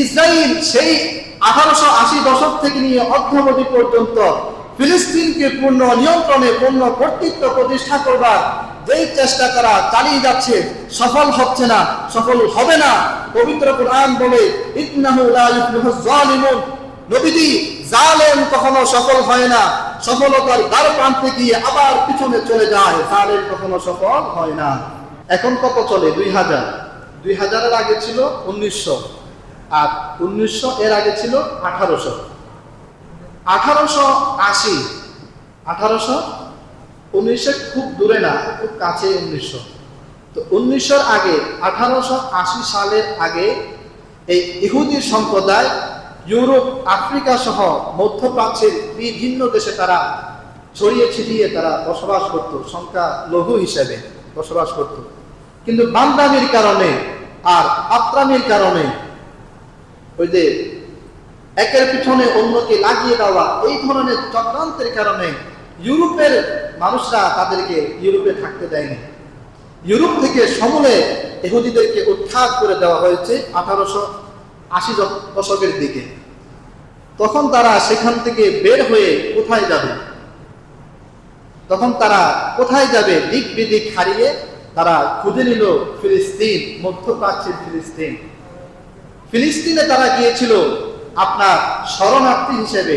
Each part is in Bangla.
ইসরায়েল সেই আঠারোশো আশি দশক থেকে নিয়ে অদ্যাবধি পর্যন্ত ফিলিস্তিনকে পূর্ণ নিয়ন্ত্রণে, পূর্ণ কর্তৃত্ব প্রতিষ্ঠা করবার যেই চেষ্টা তারা চালিয়ে যাচ্ছে, সফল হচ্ছে না, সফল হবে না। পবিত্র কোরআন বলে নবীজি জালেম কখনো সফল হয় না, সফলতার দ্বার প্রান্তে গিয়ে আবার পিছনে চলে যায়। জালেম কখনো সফল হয় না। এখন কত চলে? দুই হাজার। দুই হাজারের আগে ছিল উনিশশো। আর উনিশশো এর আগে ছিল আঠারোশো। আঠারোশো আশি। আঠারোশো উনিশশো খুব দূরে না, খুব কাছে উনিশশো। তো উনিশশোর আগে, আঠারোশো আশি সালের আগে এই ইহুদি সম্প্রদায় ইউরোপ, আফ্রিকা সহ মধ্যপ্রাচ্যের বিভিন্ন দেশে তারা ছড়িয়ে ছিটিয়ে তারা বসবাস করত সংখ্যা লঘু হিসেবে বসবাস করত। কিন্তু বান্দামির কারণে আর আত্রামির কারণে ওই যে একের পিছনে অন্যকে লাগিয়ে দেওয়া, এই ধরনের চক্রান্তের কারণে ইউরোপের মানুষরা তাদেরকে ইউরোপে থাকতে দেয়নি। ইউরোপ থেকে সমূলে ইহুদিদেরকে উৎখাত করে দেওয়া হয়েছে আঠারোশো আশি দশকের দিকে। তখন তারা সেখান থেকে বের হয়ে কোথায় যাবে? তখন তারা কোথায় যাবে? দিক বিদিক হারিয়ে তারা খুঁজে নিল ফিলিস্তিন, মধ্যপ্রাচ্যের ফিলিস্তিন। ফিলিস্তিনে তারা গিয়েছিল আপনার শরণার্থী হিসেবে।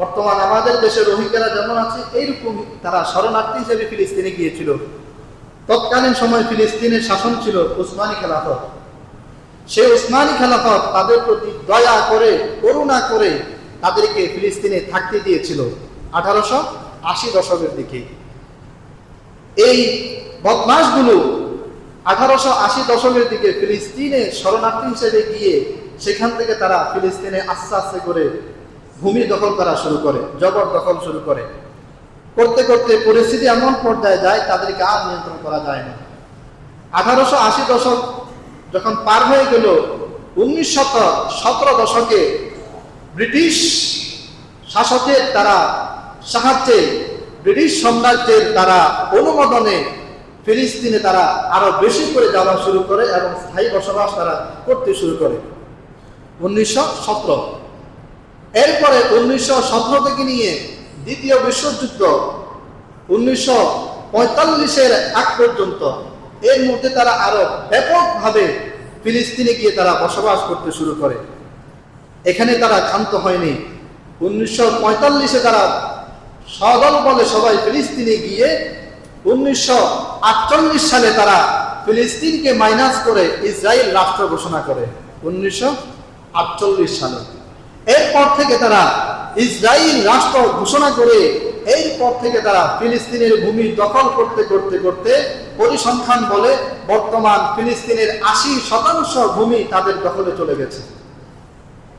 বর্তমান আমাদের দেশে রোহিঙ্গারা যেমন আছে, এইরকম তারা শরণার্থী হিসেবে ফিলিস্তিনে গিয়েছিল। তৎকালীন সময় ফিলিস্তিনের শাসন ছিল উসমানী খেলাফত। সেই উসমানী খেলাফত তাদের প্রতি দয়া করে, করুণা করে তাদেরকে ফিলিস্তিনে থাকতে দিয়েছিল আঠারোশো আশি দশকের দিকে। এই বদমাসগুলো আঠারোশো আশি দশকের দিকে ফিলিস্তিনে শরণার্থী হিসেবে গিয়ে সেখান থেকে তারা ফিলিস্তিনে আস্তে আস্তে করে ভূমি দখল করা শুরু করে, জবর দখল শুরু করে। করতে করতে পরিস্থিতি এমন পর্যায়ে যায়, তাদেরকে আর নিয়ন্ত্রণ করা যায় না। আঠারোশো আশি দশক যখন পার হয়ে গেল, উনিশ শত সতেরো দশকে ব্রিটিশ শাসকের তারা সাহায্যে ব্রিটিশ সাম্রাজ্যের তারা অনুমোদনে ফিলিস্তিনে তারা আরও বেশি করে যাওয়া শুরু করে এবং স্থায়ী বসবাস তারা করতে শুরু করে। উনিশশো সতেরো। এরপরে উনিশশো সতেরো থেকে নিয়ে দ্বিতীয় বিশ্বযুদ্ধ উনিশশো পঁয়তাল্লিশের আগ পর্যন্ত এর মধ্যে তারা আরও ব্যাপকভাবে ফিলিস্তিনে গিয়ে তারা বসবাস করতে শুরু করে। এখানে তারা ক্ষান্ত হয়নি। উনিশশো পঁয়তাল্লিশে তারা সদল বলে সবাই ফিলিস্তিনে গিয়ে উনিশশো আটচল্লিশ সালে তারা ফিলিস্তিনকে মাইনাস করে ইসরায়েল রাষ্ট্র ঘোষণা করে, উনিশশো আটচল্লিশ সালে। এরপর থেকে তারা ইসরায়েল রাষ্ট্র ঘোষণা করে, এরপর থেকে তারা ফিলিস্তিনের ভূমি দখল করতে করতে করতে পরিসংখ্যান বলে বর্তমান ফিলিস্তিনের আশি শতাংশ ভূমি তাদের দখলে চলে গেছে।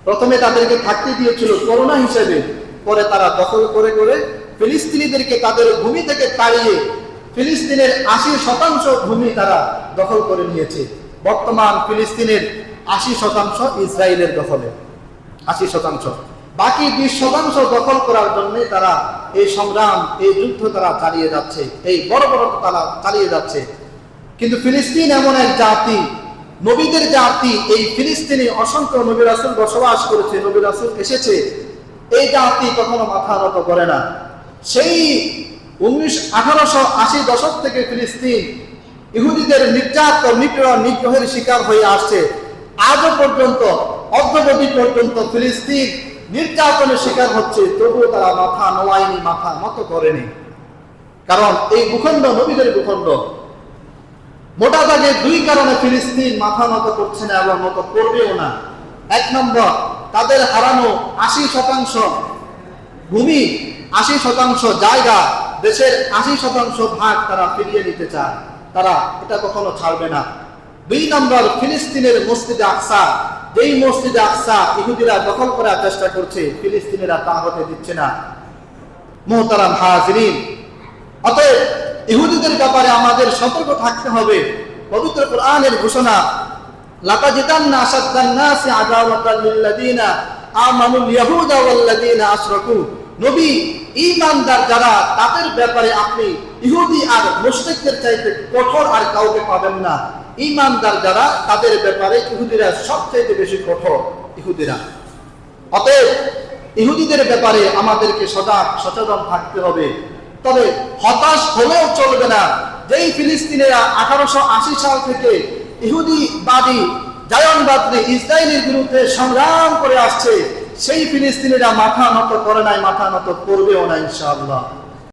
প্রথমে তাদেরকে থাকতে দিয়েছিল করোনা হিসেবে, পরে তারা দখল করে করে ফিলিস্তিনিদেরকে তাদের ভূমি থেকে তাড়িয়ে ফিলিস্তিনের আশি শতাংশ ভূমি তারা দখল করে নিয়েছে। বর্তমান ফিলিস্তিনের আশি শতাংশ ইসরায়েলের দখলে। আশি শতাংশ। বাকি বিশ শতাংশ দখল করার জন্য তারা এই সংগ্রাম, এই যুদ্ধ তারা চালিয়ে যাচ্ছে, এই বড় বড় তারা চালিয়ে যাচ্ছে। কিন্তু ফিলিস্তিন এমন এক জাতি, নবীদের জাতি, এই ফিলিস্তিনে অসংখ্য নবী রাসুল বসবাস করেছে, নবী রাসুল এসেছে। এই জাতি কখনো মাথা নত করে না। সেই উনিশ আঠারোশো আশি দশক থেকে ফিলিস্তিন ইহুদিদের নির্যাতন নিপীড়ন নিগ্রহের শিকার হয়ে আসছে। আজও পর্যন্ত অদ্যবধি পর্যন্ত ফিলিস্তিন নির্যাতনের শিকার হচ্ছে, তবুও তারা মাথা নোয়ায়নি, মাথা নত করেনি। কারণ এই ভূখণ্ড, নবীদের ভূখণ্ড, মোটা দাগে দুই কারণে ফিলিস্তিন মাথা নত করছে না এবং নত করবেও না। এক নম্বর, তাদের হারানো আশি শতাংশ ভূমি, আশি শতাংশ জায়গা দেশের আশি শতাংশ ভাগ তারা ফিরিয়ে নিতে চায়। তারা এটা কখনো ছাড়বে না। দুই নম্বর, ফিলিস্তিনের মসজিদে আকসা। যেই মসজিদে আকসা ইহুদিরা দখল করার চেষ্টা করছে, ফিলিস্তিনিরা তা হতে দিচ্ছে না। মোহতারাম হাজরিন, অতএব ইহুদিদের ব্যাপারে আমাদের সতর্ক থাকতে হবে। পবিত্র কোরআনের ঘোষণা লাতাজিদান্না আশাদ্দান নাসি আদাওয়াতাল লিল্লাযিনা আমানুল ইয়াহুদা ওয়াল্লাযিনা আশরাকু। নবী, ঈমানদার যারা, তাদের ব্যাপারে আপনি ইহুদি আর মুশরিকদের চাইতে কঠোর আর কাউকে পাবেন না। ঈমানদার যারা, তাদের ব্যাপারে ইহুদিরা সবচেয়ে বেশি কঠোর ইহুদিরা। অতএব ইহুদিদের ব্যাপারে আমাদেরকে সজাগ, সচেতন থাকতে হবে। তবে হতাশ হলেও চলবে না। যেই ফিলিস্তিনেরা আঠারোশো আশি সাল থেকে ইহুদিবাদী, জায়নবাদী ইসরায়েলের বিরুদ্ধে সংগ্রাম করে আসছে সেই ফিলিস্তিনিরা মাথা নত করে নাই মাথা নত করবেও না ইনশাআল্লাহ।